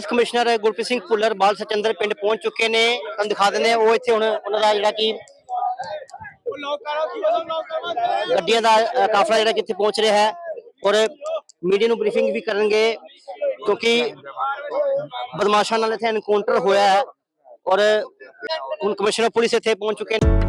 Police commissioner Gurpreet Singh Bhullar, Bal ਸਚੰਦਰ ਪਿੰਡ ਪਹੁੰਚ ਚੁੱਕੇ ਨੇ। ਤੁਹਾਨੂੰ ਦਿਖਾ ਦਿੰਦੇ ਹਾਂ, ਉਹ ਇੱਥੇ ਹੁਣ ਉਹਨਾਂ ਦਾ ਜਿਹੜਾ ਕਿ ਗੱਡੀਆਂ ਦਾ ਕਾਫਲਾ ਜਿਹੜਾ ਕਿ ਇੱਥੇ ਪਹੁੰਚ ਰਿਹਾ ਹੈ ਔਰ ਮੀਡੀਆ ਨੂੰ ਬਰੀਫਿੰਗ ਵੀ ਕਰਨਗੇ ਕਿਉਂਕਿ ਬਦਮਾਸ਼ਾਂ ਨਾਲ ਇੱਥੇ ਐਨਕਾਊਂਟਰ ਹੋਇਆ ਹੈ ਔਰ ਹੁਣ ਕਮਿਸ਼ਨਰ ਪੁਲਿਸ ਇੱਥੇ ਪਹੁੰਚ ਚੁੱਕੇ ਨੇ।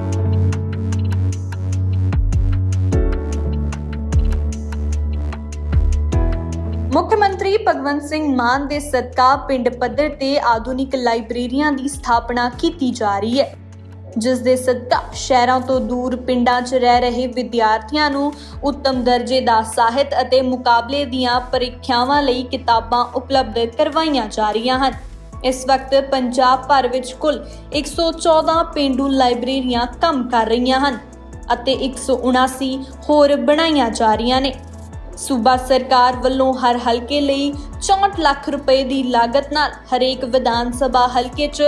ਮੁੱਖ ਮੰਤਰੀ ਭਗਵੰਤ ਸਿੰਘ ਮਾਨ ਦੇ ਸਦਕਾ ਪਿੰਡ ਪੱਧਰ ਤੇ ਆਧੁਨਿਕ ਲਾਇਬ੍ਰੇਰੀਆਂ ਦੀ ਸਥਾਪਨਾ ਕੀਤੀ ਜਾ ਰਹੀ ਹੈ, ਜਿਸ ਦੇ ਸਦਕਾ ਸ਼ਹਿਰਾਂ ਤੋਂ ਦੂਰ ਪਿੰਡਾਂ 'ਚ ਰਹਿ ਰਹੇ ਵਿਦਿਆਰਥੀਆਂ ਨੂੰ ਉੱਤਮ ਦਰਜੇ ਦਾ ਸਾਹਿਤ ਅਤੇ ਮੁਕਾਬਲੇ ਦੀਆਂ ਪ੍ਰੀਖਿਆਵਾਂ ਲਈ ਕਿਤਾਬਾਂ ਉਪਲਬਧ ਕਰਵਾਈਆਂ ਜਾ ਰਹੀਆਂ ਹਨ। ਇਸ ਵਕਤ ਪੰਜਾਬ ਭਰ ਵਿੱਚ ਕੁੱਲ 114 ਪੇਂਡੂ ਲਾਇਬ੍ਰੇਰੀਆਂ ਕੰਮ ਕਰ ਰਹੀਆਂ ਹਨ ਅਤੇ 179 ਹੋਰ ਬਣਾਈਆਂ ਜਾ ਰਹੀਆਂ ਨੇ। ਸੂਬਾ ਸਰਕਾਰ ਵੱਲੋਂ ਹਰ ਹਲਕੇ ਲਈ 64 ਲੱਖ ਰੁਪਏ ਦੀ ਲਾਗਤ ਨਾਲ ਹਰੇਕ ਵਿਧਾਨ ਸਭਾ ਹਲਕੇ 'ਚ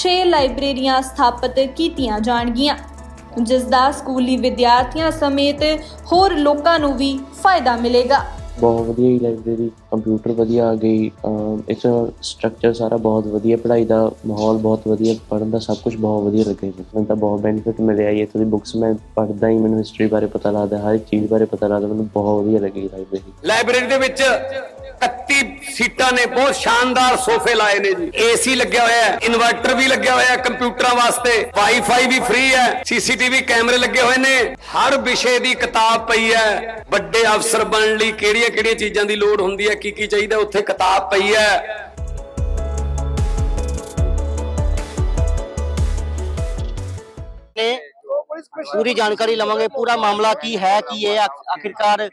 6 ਲਾਇਬ੍ਰੇਰੀਆਂ ਸਥਾਪਿਤ ਕੀਤੀਆਂ ਜਾਣਗੀਆਂ, ਜਿਸ ਦਾ ਸਕੂਲੀ ਵਿਦਿਆਰਥੀਆਂ ਸਮੇਤ ਹੋਰ ਲੋਕਾਂ ਨੂੰ ਵੀ ਫਾਇਦਾ ਮਿਲੇਗਾ। ਬਹੁਤ ਵਧੀਆ ਹੀ ਲਾਇਬ੍ਰੇਰੀ ਕੰਪਿਊਟਰ ਵਧੀਆ ਆ ਗਈ ਅਮ ਇਸ ਸਟਰਕਚਰ ਸਾਰਾ ਬਹੁਤ ਵਧੀਆ, ਪੜ੍ਹਾਈ ਦਾ ਮਾਹੌਲ ਬਹੁਤ ਵਧੀਆ, ਪੜ੍ਹਨ ਦਾ ਸਭ ਕੁਝ ਬਹੁਤ ਵਧੀਆ ਲੱਗਿਆ ਮੈਨੂੰ ਤਾਂ ਬਹੁਤ ਬੈਨੀਫਿਟ ਮਿਲਿਆ ਜੀ, ਇੱਥੋਂ ਦੀ ਬੁੱਕਸ ਮੈਂ ਪੜ੍ਹਦਾ ਹੀ, ਮੈਨੂੰ ਹਿਸਟਰੀ ਬਾਰੇ ਪਤਾ ਲੱਗਦਾ, ਹਰ ਇੱਕ ਚੀਜ਼ ਬਾਰੇ ਪਤਾ ਲੱਗਦਾ, ਮੈਨੂੰ ਬਹੁਤ ਵਧੀਆ ਲੱਗੀ ਲਾਇਬ੍ਰੇਰੀ ਲਾਇਬ੍ਰੇਰੀ ਦੇ ਵਿੱਚ 31 ਸੀਟਾਂ ਨੇ ਬਹੁਤ ਸ਼ਾਨਦਾਰ ਸੋਫੇ ਲਾਏ ਨੇ ਜੀ। ਏਸੀ ਲੱਗਿਆ ਹੋਇਆ ਹੈ, ਇਨਵਰਟਰ ਵੀ ਲੱਗਿਆ ਹੋਇਆ ਹੈ ਕੰਪਿਊਟਰਾਂ ਵਾਸਤੇ। ਵਾਈਫਾਈ ਵੀ ਫ੍ਰੀ ਹੈ ਸੀਸੀਟੀਵੀ ਕੈਮਰੇ ਲੱਗੇ ਹੋਏ ਨੇ। ਹਰ ਵਿਸ਼ੇ ਦੀ ਕਿਤਾਬ ਪਈ ਹੈ। ਵੱਡੇ ਅਫਸਰ ਬਣਨ ਲਈ ਕਿਹੜੀਆਂ ਕਿਹੜੀਆਂ ਚੀਜ਼ਾਂ ਦੀ ਲੋੜ ਹੁੰਦੀ ਹੈ, ਕੀ ਕੀ ਚਾਹੀਦਾ, ਉੱਥੇ ਕਿਤਾਬ ਪਈ ਹੈ। ਨੇ ਪੂਰੀ ਜਾਣਕਾਰੀ ਲਵਾਂਗੇ। ਪੂਰਾ ਮਾਮਲਾ ਕੀ ਹੈ, ਕੀ ਇਹ ਆਖਿਰਕਾਰ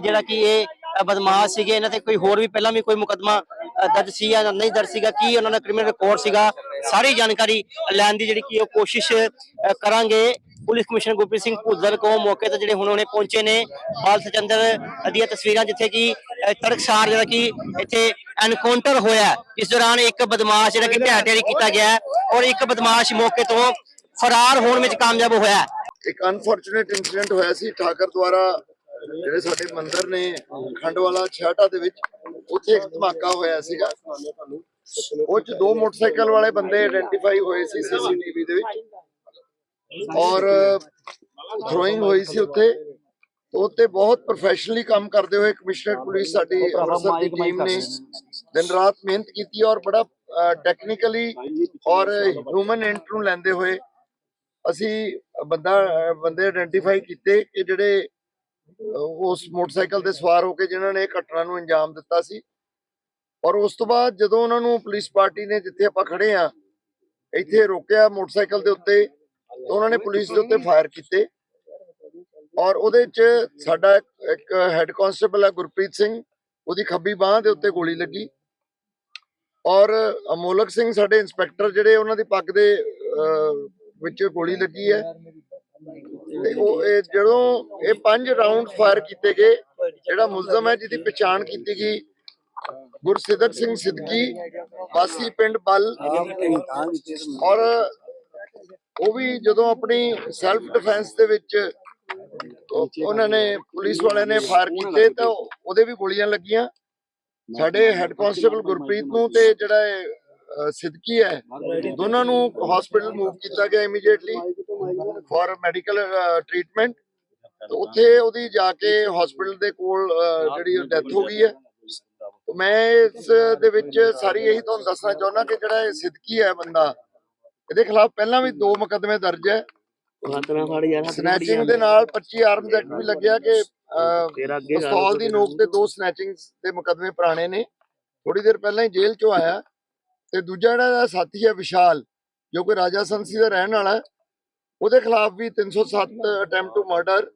ਜਿਹੜਾ ਕਿ ਇਹ ਬਦਮਾਸ਼ ਸੀਗੇ ਇਹਨਾਂ ਤੇ ਕੋਈ ਹੋਰ ਵੀ ਪਹਿਲਾਂ ਵੀ ਕੋਈ ਮੁਕਦਮਾ ਦਰਜ ਸੀ ਜਾਂ ਨਹੀਂ ਦਰਜ ਸੀਗਾ ਕੀ ਉਹਨਾਂ ਦਾ ਕ੍ਰਿਮੀਨਲ ਰਿਕਾਰਡ ਸੀਗਾ ਸਾਰੀ ਜਾਣਕਾਰੀ ਲੈਣ ਦੀ ਜਿਹੜੀ ਕਿ ਉਹ ਕੋਸ਼ਿਸ਼ ਕਰਾਂਗੇ। ਪੁਲਿਸ ਕਮਿਸ਼ਨਰ ਗੁਰਪ੍ਰੀਤ ਸਿੰਘ ਭੁੱਲਰ ਕੋ ਮੌਕੇ ਤੇ ਜਿਹੜੇ ਹੁਣ ਉਹਨੇ ਪਹੁੰਚੇ ਨੇ ਬਾਲ ਸਚੰਦਰ ਦੀਆਂ ਤਸਵੀਰਾਂ ਜਿੱਥੇ ਕਿ ਅ, ਤੜਕਸਾਰ ਜਿਹੜਾ ਕਿ ਇੱਥੇ ਐਨਕਾਊਂਟਰ ਹੋਇਆ ਇਸ ਦੌਰਾਨ ਇੱਕ ਬਦਮਾਸ਼ ਜਿਹੜਾ ਕਿ ਢਹਿ ਢੇਰੀ ਕੀਤਾ ਗਿਆ ਔਰ ਇੱਕ ਬਦਮਾਸ਼ ਮੌਕੇ ਤੋਂ ਫਰਾਰ ਹੋਣ ਵਿੱਚ ਕਾਮਯਾਬ ਹੋਇਆ ਇੱਕ ਅਨਫੋਰਚੂਨੇਟ ਇਨਸੀਡੈਂਟ ਹੋਇਆ ਸੀ ਠਾਕਰ ਦੁਆਰਾ ਜਿਹੜੇ ਸਾਡੇ ਮੰਦਿਰ ਨੇ ਖੰਡਵਾਲਾ ਛਾਟਾ ਦੇ ਵਿੱਚ ਉੱਥੇ ਇੱਕ ਧਮਾਕਾ ਹੋਇਆ ਸੀਗਾ। ਉਹ ਚ ਦੋ ਮੋਟਰਸਾਈਕਲ ਵਾਲੇ ਬੰਦੇ ਆਇਡੈਂਟੀਫਾਈ ਹੋਏ ਸੀ ਸੀਸੀਟੀਵੀ ਦੇ ਵਿੱਚ। ਔਰ ਥਰੋਇੰਗ ਹੋਈ ਸੀ ਉੱਥੇ। ਉੱਤੇ ਬਹੁਤ ਪ੍ਰੋਫੈਸ਼ਨਲੀ ਕੰਮ ਕਰਦੇ ਹੋਏ ਕਮਿਸ਼ਨਰ ਪੁਲਿਸ ਸਾਡੀ ਅੰਮ੍ਰਿਤਸਰ ਦੀ ਟੀਮ ਨੇ ਦਿਨ ਰਾਤ ਮਿਹਨਤ ਕੀਤੀ ਔਰ ਬੜਾ ਟੈਕਨੀਕਲੀ ਔਰ ਹਿਊਮਨ ਇੰਟ ਨੂੰ ਲੈਂਦੇ ਹੋਏ ਅਸੀਂ ਬੰਦਾ ਬੰਦੇ ਆਇਡੈਂਟੀਫਾਈ ਕੀਤੇ ਕਿ ਜਿਹੜੇ ਉਸ ਮੋਟਰਸਾਈਕਲ ਤੇ ਸਵਾਰ ਹੋ ਕੇ ਜਿਨ੍ਹਾਂ ਨੇ ਇਹ ਘਟਨਾ ਨੂੰ ਅੰਜਾਮ ਦਿੱਤਾ ਸੀ। ਔਰ ਉਸ ਤੋਂ ਬਾਅਦ ਜਦੋਂ ਉਹਨਾਂ ਨੂੰ ਪੁਲਿਸ ਪਾਰਟੀ ਨੇ ਜਿੱਥੇ ਆਪਾਂ ਖੜੇ ਆ ਇੱਥੇ ਰੋਕਿਆ ਮੋਟਰਸਾਈਕਲ ਦੇ ਉੱਤੇ ਉਹਨਾਂ ਨੇ ਪੁਲਿਸ ਦੇ ਉੱਤੇ ਫਾਇਰ ਕੀਤੇ। ਔਰ ਉਹਦੇ ਚ ਸਾਡਾ ਇੱਕ- ਹੈੱਡ ਕਾਂਸਟੇਬਲ ਹੈ ਗੁਰਪ੍ਰੀਤ ਸਿੰਘ ਉਹਦੀ ਖੱਬੀ ਬਾਹ ਦੇ ਉੱਤੇ ਗੋਲੀ ਲੱਗੀ। ਔਰ ਅਮੋਲਕ ਸਿੰਘ ਸਾਡੇ ਇੰਸਪੈਕਟਰ ਜਿਹੜੇ ਉਹਨਾਂ ਦੀ ਪੱਗ ਦੇ ਅਹ, ਵਿੱਚ ਗੋਲੀ ਲੱਗੀ ਹੈ। ਤੇ ਉਹ, ਇਹ ਜਦੋਂ ਇਹ ਪੰਜ ਰਾਉਂਡ ਫਾਇਰ ਕੀਤੇ ਗਏ, ਜਿਹੜਾ ਮੁਲਜ਼ਮ ਹੈ ਜਿਹਦੀ ਪਛਾਣ ਕੀਤੀ ਗਈ, ਗੁਰਸਿੱਧਕ ਸਿੰਘ ਸਿੱਧਕੀ, ਵਾਸੀ ਪਿੰਡ ਬਲ, ਔਰ ਉਹ ਵੀ ਜਦੋਂ ਆਪਣੀ ਸੈਲਫ ਡਿਫੈਂਸ ਦੇ ਵਿੱਚ ਉਹ- ਉਹਨਾਂ ਨੇ, ਪੁਲਿਸ ਵਾਲਿਆਂ ਨੇ ਫਾਇਰ ਕੀਤੇ, ਤਾਂ ਉਹਦੇ ਵੀ ਗੋਲੀਆਂ ਲੱਗੀਆਂ। ਸਾਡੇ ਹੈੱਡ ਕਾਂਸਟੇਬਲ ਗੁਰਪ੍ਰੀਤ ਨੂੰ ਤੇ ਜਿਹੜਾ ਸਿੱਧਕੀ ਹੈ। ਦੋਨਾਂ ਨੂੰ ਹਸਪੀਟਲ ਮੂਵ ਕੀਤਾ ਗਿਆ ਇਮੀਡੀਏਟਲੀ ਫॉर ਮੈਡੀਕਲ ਟ੍ਰੀਟਮੈਂਟ ਉੱਥੇ ਉਹਦੀ ਜਾ ਕੇ ਹਸਪੀਟਲ ਦੇ ਕੋਲ ਜਿਹੜੀ ਡੈਥ ਹੋ ਗਈ ਹੈ। ਮੈਂ ਇਸ ਦੇ ਵਿੱਚ ਸਾਰੀ ਇਹੀ ਤੁਹਾਨੂੰ ਦੱਸਣਾ ਚਾਹੁੰਦਾ ਕਿ ਜਿਹੜਾ ਇਹ ਸਿੱਧਕੀ ਹੈ ਬੰਦਾ ਇਹਦੇ ਖਿਲਾਫ ਪਹਿਲਾਂ ਵੀ ਦੋ ਮੁਕੱਦਮੇ ਦਰਜ ਹੈ। ਸਨੈਚਿੰਗ ਦੇ ਨਾਲ 25 ਆਰਮਸ ਐਕਟ ਵੀ ਲੱਗਿਆ ਕਿ ਪਿਸਤੌਲ ਦੀ ਨੋਕ ਤੇ ਦੋ ਸਨੈਚਿੰਗ ਦੇ ਮੁਕੱਦਮੇ ਪੁਰਾਣੇ ਨੇ। ਥੋੜੀ ਦੇਰ ਪਹਿਲਾਂ ਹੀ ਜੇਲ੍ਹ ਚੋਂ ਆਇਆ। ਤੇ ਦੂਜਾ ਜਿਹੜਾ ਸਾਥੀ ਹੈ ਵਿਸ਼ਾਲ, ਜੋ ਕਿ ਰਾਜਾ ਸੰਸੀ ਦਾ ਰਹਿਣ ਵਾਲਾ ਉਹਦੇ ਖਿਲਾਫ ਵੀ 307 ਅਟੈਂਪਟ ਟੂ ਮਰਡਰ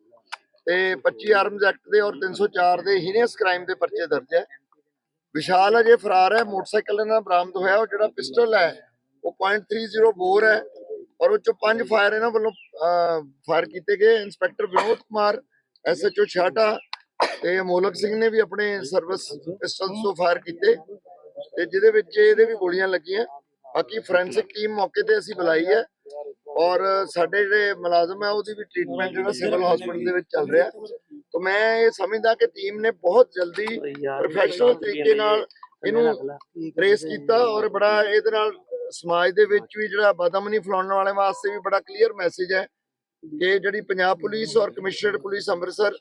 ਤੇ 25 ਆਰਮਸ ਐਕਟ ਦੇ ਔਰ 304 ਦੇ ਹੀਨੀਅਸ ਕ੍ਰਾਈਮ ਦੇ ਪਰਚੇ ਦਰਜ ਹੈ। ਵਿਸ਼ਾਲ ਅਜੇ ਫਰਾਰ ਹੈ, ਮੋਟਰਸਾਈਕਲ ਇਹਨਾਂ ਦਾ ਬਰਾਮਦ ਹੋਇਆ, ਉਹ ਜਿਹੜਾ ਪਿਸਟਲ ਹੈ, ਉਹ .30 ਬੋਰ ਹੈ ਔਰ ਉਹ ਚੋਂ ਪੰਜ ਫਾਇਰ ਇਹਨਾਂ ਵੱਲੋਂ ਫਾਇਰ ਕੀਤੇ ਗਏ। ਇੰਸਪੈਕਟਰ ਵਿਨੋਦ ਕੁਮਾਰ ਐਸਐਚਓ ਛਾਟਾ ਤੇ ਅਮੋਲਕ ਸਿੰਘ ਨੇ ਵੀ ਆਪਣੇ ਸਰਵਿਸ ਪਿਸਟਲ ਤੋਂ ਫਾਇਰ ਕੀਤੇ। ਤੇ ਜਿਹਦੇ ਵਿੱਚ ਇਹਦੇ ਵੀ ਗੋਲੀਆਂ ਲੱਗੀਆਂ। ਬਾਕੀ ਫੋਰੈਂਸਿਕ ਟੀਮ ਮੌਕੇ ਤੇ ਅਸੀਂ ਬੁਲਾਈ ਹੈ। ਔਰ ਸਾਡੇ ਜਿਹੜੇ ਮੁਲਾਜ਼ਮ ਹੈ, ਉਹਦੀ ਵੀ ਟ੍ਰੀਟਮੈਂਟ ਜਿਹੜਾ ਸਿਵਲ ਹਸਪੀਟਲ ਦੇ ਵਿੱਚ ਚੱਲ ਰਿਹਾ। ਤਾਂ ਮੈਂ ਇਹ ਸਮਝਦਾ ਕਿ ਟੀਮ ਨੇ ਬਹੁਤ ਜਲਦੀ ਪ੍ਰੋਫੈਸ਼ਨਲ ਤਰੀਕੇ ਨਾਲ ਇਹਨੂੰ ਟ੍ਰੇਸ ਕੀਤਾ ਔਰ ਬੜਾ ਇਹਦੇ ਨਾਲ ਸਮਾਜ ਦੇ ਵਿੱਚ ਵੀ ਜਿਹੜਾ ਬਦਅਮਨੀ ਫੈਲਾਉਣ ਵਾਲੇ ਵਾਸਤੇ ਵੀ ਬੜਾ ਕਲੀਅਰ ਮੈਸੇਜ ਹੈ ਕਿ ਜਿਹੜੀ ਪੰਜਾਬ ਪੁਲਿਸ ਔਰ ਕਮਿਸ਼ਨਰਡ ਪੁਲਿਸ ਅੰਮ੍ਰਿਤਸਰ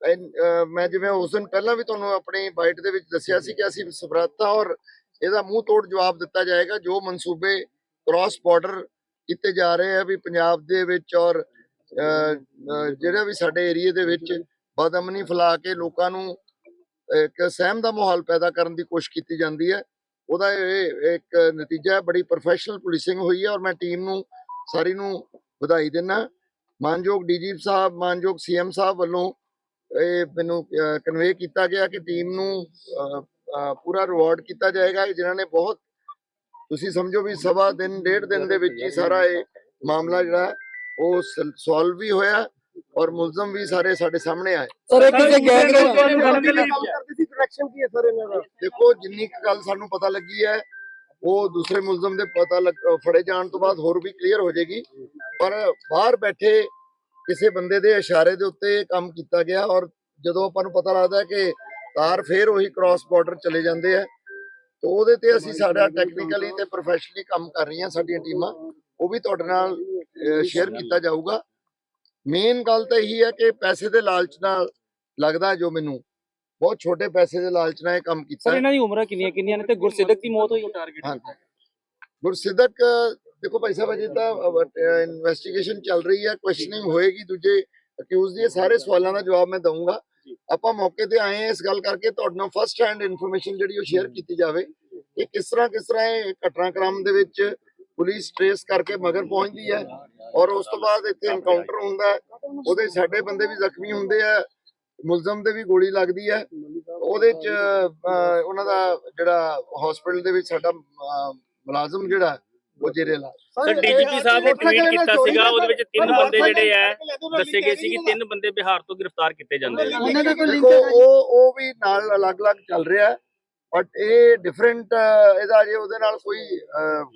Uh, ਮੈਂ ਜਿਵੇਂ ਉਸ ਦਿਨ ਪਹਿਲਾਂ ਵੀ ਤੁਹਾਨੂੰ ਆਪਣੀ ਬਾਈਟ ਦੇ ਵਿੱਚ ਦੱਸਿਆ ਸੀ ਕਿ ਅਸੀਂ ਸਬਰਤਾ ਔਰ ਇਹਦਾ ਮੂੰਹ ਤੋੜ ਜਵਾਬ ਦਿੱਤਾ ਜਾਏਗਾ, ਜੋ ਮਨਸੂਬੇ ਕ੍ਰਾਸ ਬਾਰਡਰ ਕੀਤੇ ਜਾ ਰਹੇ ਆ ਵੀ ਪੰਜਾਬ ਦੇ ਵਿੱਚ ਔਰ ਜਿਹੜਾ ਵੀ ਸਾਡੇ ਏਰੀਏ ਦੇ ਵਿੱਚ ਬਦਮਨੀ ਫੈਲਾ ਕੇ ਲੋਕਾਂ ਨੂੰ ਇੱਕ ਸਹਿਮ ਦਾ ਮਾਹੌਲ ਪੈਦਾ ਕਰਨ ਦੀ ਕੋਸ਼ਿਸ਼ ਕੀਤੀ ਜਾਂਦੀ ਹੈ। ਉਹਦਾ ਇਹ ਇੱਕ ਨਤੀਜਾ ਹੈ, ਬੜੀ ਪ੍ਰੋਫੈਸ਼ਨਲ ਪੁਲਿਸਿੰਗ ਹੋਈ ਹੈ ਔਰ ਮੈਂ ਟੀਮ ਨੂੰ, ਸਾਰੀ ਨੂੰ ਵਧਾਈ ਦਿੰਦਾ। ਮਾਨਯੋਗ ਡੀਜੀਪੀ ਸਾਹਿਬ, ਮਾਨਯੋਗ ਸੀਐਮ ਸਾਹਿਬ ਵੱਲੋਂ ਇਹ ਮੈਨੂੰ ਕਨਵੇ ਕੀਤਾ ਗਿਆ ਕਿ ਟੀਮ ਨੂੰ ਪੂਰਾ ਰਿਵਾਰਡ ਕੀਤਾ ਜਾਏਗਾ। ਜਿਨ੍ਹਾਂ ਨੇ ਬਹੁਤ ਤੁਸੀਂ ਸਮਝੋ ਵੀ ਸਵਾ ਦਿਨ ਡੇਢ ਦਿਨ ਦੇ ਵਿੱਚ ਹੀ ਸਾਰਾ ਇਹ ਮਾਮਲਾ ਜਿਹੜਾ ਹੈ, ਉਹ ਸੋਲਵ ਵੀ ਹੋਇਆ ਔਰ ਮੁਲਜ਼ਮ ਵੀ ਸਾਰੇ ਸਾਡੇ ਸਾਹਮਣੇ ਆਏ। ਸਰ ਇੱਕ ਕਿਸੇ ਗੈਂਗ ਦੇ? ਦੇਖੋ ਜਿੰਨੀ ਕੁ ਗੱਲ ਸਾਨੂੰ ਪਤਾ ਲੱਗੀ ਹੈ ਉਹ ਦੂਸਰੇ ਮੁਲਜ਼ਮ ਦੇ ਪਤਾ ਫੜੇ ਜਾਣ ਤੋਂ ਬਾਅਦ ਹੋਰ ਵੀ ਕਲੀਅਰ ਹੋ ਜਾਏਗੀ। ਪਰ ਬਾਹਰ ਬੈਠੇ ਕਿਸੇ ਬੰਦੇ ਦੇ ਇਸ਼ਾਰੇ ਦੇ ਉੱਤੇ ਇਹ ਕੰਮ ਕੀਤਾ ਗਿਆ ਔਰ ਜਦੋਂ ਆਪਾਂ ਨੂੰ ਪਤਾ ਲੱਗਦਾ ਹੈ ਕਿ ਤਾਰ ਫੇਰ ਉਹੀ ਕ੍ਰਾਸ ਬਾਰਡਰ ਚਲੇ ਜਾਂਦੇ ਆ ਤਾਂ ਉਹਦੇ ਤੇ ਅਸੀਂ ਸਾਡਾ ਟੈਕਨੀਕਲੀ ਤੇ ਪ੍ਰੋਫੈਸ਼ਨਲੀ ਕੰਮ ਕਰ ਰਹੀਆਂ ਸਾਡੀਆਂ ਟੀਮਾਂ ਉਹ ਵੀ ਤੁਹਾਡੇ ਨਾਲ ਸ਼ੇਅਰ ਕੀਤਾ ਜਾਊਗਾ। ਮੇਨ ਗੱਲ ਤਾਂ ਇਹੀ ਹੈ ਕਿ ਪੈਸੇ ਦੇ ਲਾਲਚ ਨਾਲ ਲੱਗਦਾ ਜੋ ਮੈਨੂੰ ਬਹੁਤ ਛੋਟੇ ਪੈਸੇ ਦੇ ਲਾਲਚ ਨਾਲ ਇਹ ਕੰਮ ਕੀਤਾ। ਸਰ ਹੈ। ਇਹਨਾਂ ਦੀ ਉਮਰਾਂ ਕਿੰਨੀਆਂ ਕਿੰਨੀਆਂ ਨੇ? ਤੇ ਗੁਰਸਿੱਧਕ ਦੀ ਮੌਤ ਹੋਈ। ਟਾਰਗੇਟ ਹਾਂਜੀ। ਗੁਰਸਿੱਧਕ ਦੇਖੋ ਭਾਈ ਸਾਹਿਬ ਅਜੇ ਤਾਂ ਇਨਵੈਸਟੀਗੇਸ਼ਨ ਚੱਲ ਰਹੀ ਹੈ ਕੁਐਸਚਨਿੰਗ ਹੋਏਗੀ ਦੂਜੇ ਅਕਿਊਜ਼ ਦੀ ਸਾਰੇ ਸਵਾਲਾਂ ਦਾ ਜਵਾਬ ਮੈਂ ਦਊਂਗਾ। ਆਪਾਂ ਮੌਕੇ ਤੇ ਆਏ ਇਸ ਗੱਲ ਕਰਕੇ ਤੁਹਾਡੇ ਨਾਲ ਫਸਟ ਹੈਂਡ ਇਨਫੋਰਮੇਸ਼ਨ ਜਿਹੜੀ ਉਹ ਸ਼ੇਅਰ ਕੀਤੀ ਜਾਵੇ। ਕਿ ਕਿਸ ਤਰ੍ਹਾਂ ਕਿਸ ਤਰ੍ਹਾਂ ਇਹ ਘਟਨਾਕ੍ਰਮ ਦੇ ਵਿੱਚ ਪੁਲਿਸ ਟ੍ਰੇਸ ਕਰਕੇ ਮਗਰ ਪਹੁੰਚਦੀ ਹੈ ਔਰ ਉਸ ਤੋਂ ਬਾਅਦ ਇੱਥੇ ਐਨਕਾਊਂਟਰ ਹੁੰਦਾ ਉਹਦੇ ਸਾਡੇ ਬੰਦੇ ਵੀ ਜ਼ਖਮੀ ਹੁੰਦੇ ਆ ਮੁਲਜ਼ਮ ਦੇ ਵੀ ਗੋਲੀ ਲੱਗਦੀ ਹੈ। ਉਹਦੇ ਚ ਉਹਨਾਂ ਦਾ ਜਿਹੜਾ ਹਸਪੀਟਲ ਦੇ ਵਿੱਚ ਸਾਡਾ ਮੁਲਾਜ਼ਮ ਜਿਹੜਾ ਉਹ ਜੇਰੇ ਲਾ ਸਰ ਡੀਜੀਪੀ ਸਾਹਿਬ ਨੇ ਟਵੀਟ ਕੀਤਾ ਸੀਗਾ ਉਹਦੇ ਵਿੱਚ ਤਿੰਨ ਬੰਦੇ ਜਿਹੜੇ ਆ ਦੱਸੇ ਗਏ ਸੀ ਕਿ ਤਿੰਨ ਬੰਦੇ ਬਿਹਾਰ ਤੋਂ ਗ੍ਰਿਫਤਾਰ ਕੀਤੇ ਜਾਂਦੇ ਨੇ ਦੇਖੋ ਉਹ ਉਹ ਵੀ ਨਾਲ ਅਲੱਗ-ਅਲੱਗ ਚੱਲ ਰਿਹਾ ਬਟ ਇਹ ਡਿਫਰੈਂਟ ਇਹਦਾ ਜੇ ਉਹਦੇ ਨਾਲ ਕੋਈ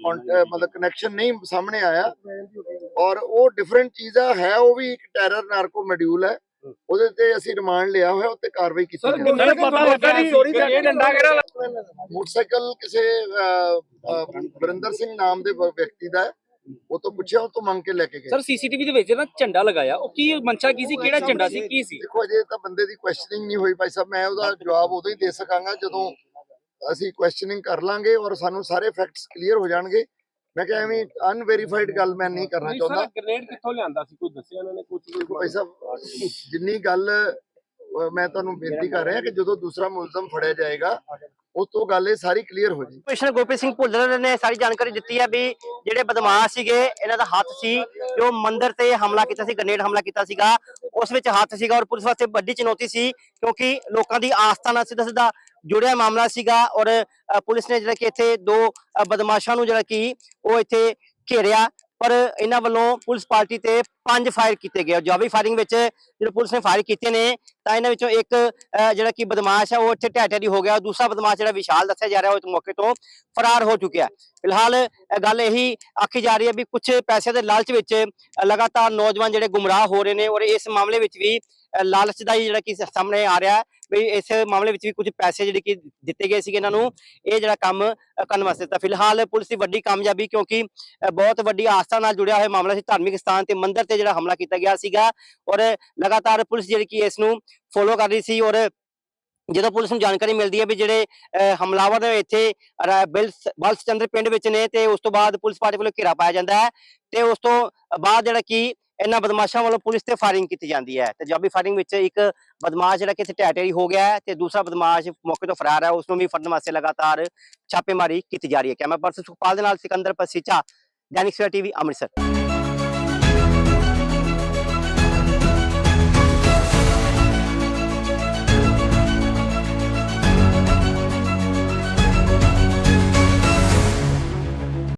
ਮਤਲਬ ਕਨੈਕਸ਼ਨ ਨਹੀਂ ਸਾਹਮਣੇ ਆਇਆ। ਔਰ ਉਹ ਡਿਫਰੈਂਟ ਚੀਜ਼ਾਂ ਹੈ ਉਹ ਵੀ ਇੱਕ ਟੈਰਰ ਨਾਰਕੋ ਮੋਡਿਊਲ ਹੈ। ਉਹਦੇ ਤੇ ਅਸੀਂ ਰਿਮਾਂਡ ਲਿਆ ਹੋਇਆ ਉੱਤੇ ਕਾਰਵਾਈ ਕੀਤੀ ਸਰ ਪਤਾ ਲੱਗਾ ਜੀ ਇਹ ਡੰਡਾ ਕਿਹੜਾ ਮੋਟਰਸਾਈਕਲ ਕਿਸੇ ਵਰਿੰਦਰ ਸਿੰਘ ਨਾਮ ਦੇ ਵਿਅਕਤੀ ਦਾ ਹੈ। ਉਹ ਤੋਂ ਪੁੱਛਿਆ ਉਹ ਤੋਂ ਮੰਗ ਕੇ ਲੈ ਕੇ ਗਏ। ਸਰ ਸੀਸੀਟੀਵੀ ਦੇ ਵਿੱਚ ਨਾ ਝੰਡਾ ਲਗਾਇਆ। ਉਹ ਕੀ ਮਨਸ਼ਾ ਕੀ ਸੀ? ਕਿਹੜਾ ਝੰਡਾ ਸੀ? ਕੀ ਸੀ? ਦੇਖੋ ਅਜੇ ਤਾਂ ਬੰਦੇ ਦੀ ਕੁਐਸਚਨਿੰਗ ਨਹੀਂ ਹੋਈ ਭਾਈ ਸਾਹਿਬ। ਮੈਂ ਉਹਦਾ ਜਵਾਬ ਉਦੋਂ ਹੀ ਦੇ ਸਕਾਂਗਾ ਜਦੋਂ ਅਸੀਂ ਕੁਐਸਚਨਿੰਗ ਕਰ ਲਾਂਗੇ ਔਰ ਸਾਨੂੰ ਸਾਰੇ ਫੈਕਟਸ ਕਲੀਅਰ ਹੋ ਜਾਣਗੇ। ਮੈਂ ਕਿਹਾ ਐਵੇਂ ਅਨਵੈਰੀਫਾਈਡ ਗੱਲ ਮੈਂ ਨਹੀਂ ਕਰਨਾ ਚਾਹੁੰਦਾ। ਗ੍ਰੇਨੇਡ ਕਿੱਥੋਂ ਲਿਆਂਦਾ ਸੀ? ਕੋਈ ਦੱਸਿਆ ਉਹਨਾਂ ਨੇ ਕੁਝ ਭਾਈ ਸਾਹਿਬ ਜਿੰਨੀ ਗੱਲ ਮੈਂ ਤੁਹਾਨੂੰ ਬੇਨਤੀ ਕਰ ਰਿਹਾ ਕਿ ਜਦੋਂ ਦੂਸਰਾ ਮੁਲਜ਼ਮ ਫੜਿਆ ਜਾਏਗਾ ਉਸ ਤੋਂ ਗੱਲ ਇਹ ਸਾਰੀ ਕਲੀਅਰ ਹੋ ਜਾਏਗੀ। ਕਮਿਸ਼ਨਰ ਗੁਰਪ੍ਰੀਤ ਸਿੰਘ ਭੁੱਲਰ ਨੇ ਸਾਰੀ ਜਾਣਕਾਰੀ ਦਿੱਤੀ ਹੈ ਵੀ ਜਿਹੜੇ ਬਦਮਾਸ਼ ਸੀਗੇ ਇਹਨਾਂ ਦਾ ਹੱਥ ਸੀ ਜੋ ਮੰਦਿਰ ਤੇ ਹਮਲਾ ਕੀਤਾ ਸੀ ਗ੍ਰਨੇਡ ਹਮਲਾ ਕੀਤਾ ਸੀਗਾ ਉਸ ਵਿੱਚ ਹੱਥ ਸੀਗਾ ਔਰ ਪੁਲਿਸ ਵਾਸਤੇ ਵੱਡੀ ਚੁਣੌਤੀ ਸੀ ਕਿਉਂਕਿ ਲੋਕਾਂ ਦੀ ਆਸਥਾ ਨਾਲ ਸਿੱਧਾ ਸਿੱਧਾ ਜੁੜਿਆ ਮਾਮਲਾ ਸੀਗਾ ਔਰ ਪੁਲਿਸ ਨੇ ਜਿਹੜਾ ਕਿ ਇੱਥੇ ਦੋ ਬਦਮਾਸ਼ਾਂ ਨੂੰ ਜਿਹੜਾ ਕਿ ਉਹ ਇੱਥੇ ਘੇਰਿਆ। ਪਰ ਇਹਨਾਂ ਵੱਲੋਂ ਪੁਲਿਸ ਪਾਰਟੀ ਤੇ ਪੰਜ ਫਾਇਰ ਕੀਤੇ ਗਏ ਜਵਾਬੀ ਫਾਇਰਿੰਗ ਵਿੱਚ ਜਿਹੜੇ ਪੁਲਿਸ ਨੇ ਫਾਇਰ ਕੀਤੇ ਨੇ, ਤਾਂ ਇਹਨਾਂ ਵਿੱਚੋਂ ਇੱਕ ਜਿਹੜਾ ਕਿ ਬਦਮਾਸ਼ ਹੈ ਉਹ ਇੱਥੇ ਢਹਿ ਹੋ ਗਿਆ। ਦੂਸਰਾ ਬਦਮਾਸ਼ ਜਿਹੜਾ ਵਿਸ਼ਾਲ ਦੱਸਿਆ ਜਾ ਰਿਹਾ, ਉਹ ਇਸ ਮੌਕੇ ਤੋਂ ਫਰਾਰ ਹੋ ਚੁੱਕਿਆ। ਫਿਲਹਾਲ ਗੱਲ ਇਹੀ ਆਖੀ ਜਾ ਰਹੀ ਹੈ ਵੀ ਕੁਝ ਪੈਸੇ ਦੇ ਲਾਲਚ ਵਿੱਚ ਲਗਾਤਾਰ ਨੌਜਵਾਨ ਜਿਹੜੇ ਗੁੰਮਰਾਹ ਹੋ ਰਹੇ ਨੇ ਔਰ ਇਸ ਮਾਮਲੇ ਵਿੱਚ ਵੀ ਲਾਲਚ ਦਾ ਹੀ ਜਿਹੜਾ ਕਿ ਸਾਹਮਣੇ ਆ ਰਿਹਾ ਹੈ ਵੀ ਇਸ ਮਾਮਲੇ ਵਿੱਚ ਵੀ ਕੁਝ ਪੈਸੇ ਜਿਹੜੇ ਕਿ ਦਿੱਤੇ ਗਏ ਸੀਗੇ ਇਹਨਾਂ ਨੂੰ, ਇਹ ਜਿਹੜਾ ਕੰਮ ਕਰਨ ਵਾਸਤੇ ਤਾਂ ਫਿਲਹਾਲ ਪੁਲਿਸ ਦੀ ਵੱਡੀ ਕਾਮਯਾਬੀ ਕਿਉਂਕਿ ਬਹੁਤ ਵੱਡੀ ਆਸਥਾ ਨਾਲ ਜੁੜਿਆ ਹੋਇਆ ਮਾਮਲਾ ਸੀ। ਧਾਰਮਿਕ ਸਥਾਨ ਤੇ ਮੰਦਿਰ ਤੇ ਜਿਹੜਾ ਹਮਲਾ ਕੀਤਾ ਗਿਆ ਸੀਗਾ ਔਰ ਲਗਾਤਾਰ ਪੁਲਿਸ ਜਿਹੜੀ ਕਿ ਇਸ ਨੂੰ ਫੋਲੋ ਕਰ ਰਹੀ ਸੀ ਔਰ ਜਦੋਂ ਪੁਲਿਸ ਨੂੰ ਜਾਣਕਾਰੀ ਮਿਲਦੀ ਹੈ ਵੀ ਜਿਹੜੇ ਹਮਲਾਵਰ ਇੱਥੇ ਬਲਸ ਚੰਦਰ ਪਿੰਡ ਵਿੱਚ ਨੇ ਤੇ ਉਸ ਤੋਂ ਬਾਅਦ ਪੁਲਿਸ ਪਾਰਟੀ ਵੱਲੋਂ ਘੇਰਾ ਪਾਇਆ ਜਾਂਦਾ ਹੈ ਤੇ ਉਸ ਤੋਂ ਬਾਅਦ ਜਿਹੜਾ ਕਿ ਇਹਨਾਂ ਬਦਮਾਸ਼ਾਂ ਵੱਲੋਂ ਪੁਲਿਸ ਤੇ ਫਾਇਰਿੰਗ ਕੀਤੀ ਜਾਂਦੀ ਹੈ ਤੇ ਜਵਾਬੀ ਫਾਇਰਿੰਗ ਵਿੱਚ ਇੱਕ ਬਦਮਾਸ਼ ਜਿਹੜਾ ਕਿ ਇੱਥੇ ਹੋ ਗਿਆ ਤੇ ਦੂਸਰਾ ਬਦਮਾਸ਼ ਮੌਕੇ ਤੋਂ ਫਰਾਰ ਹੈ, ਉਸ ਨੂੰ ਵੀ ਫੜਨ ਵਾਸਤੇ ਲਗਾਤਾਰ ਛਾਪੇਮਾਰੀ ਕੀਤੀ ਜਾ ਰਹੀ ਹੈ। ਕੈਮਰਾ ਪਰਸਨ ਸੁਖਪਾਲ ਦੇ ਨਾਲ ਸਿਕੰਦਰ ਪਸੀਚਾ, ਦੈਨਿਕ ਸਵੇਰਾ ਟੀਵੀ, ਅੰਮ੍ਰਿਤਸਰ।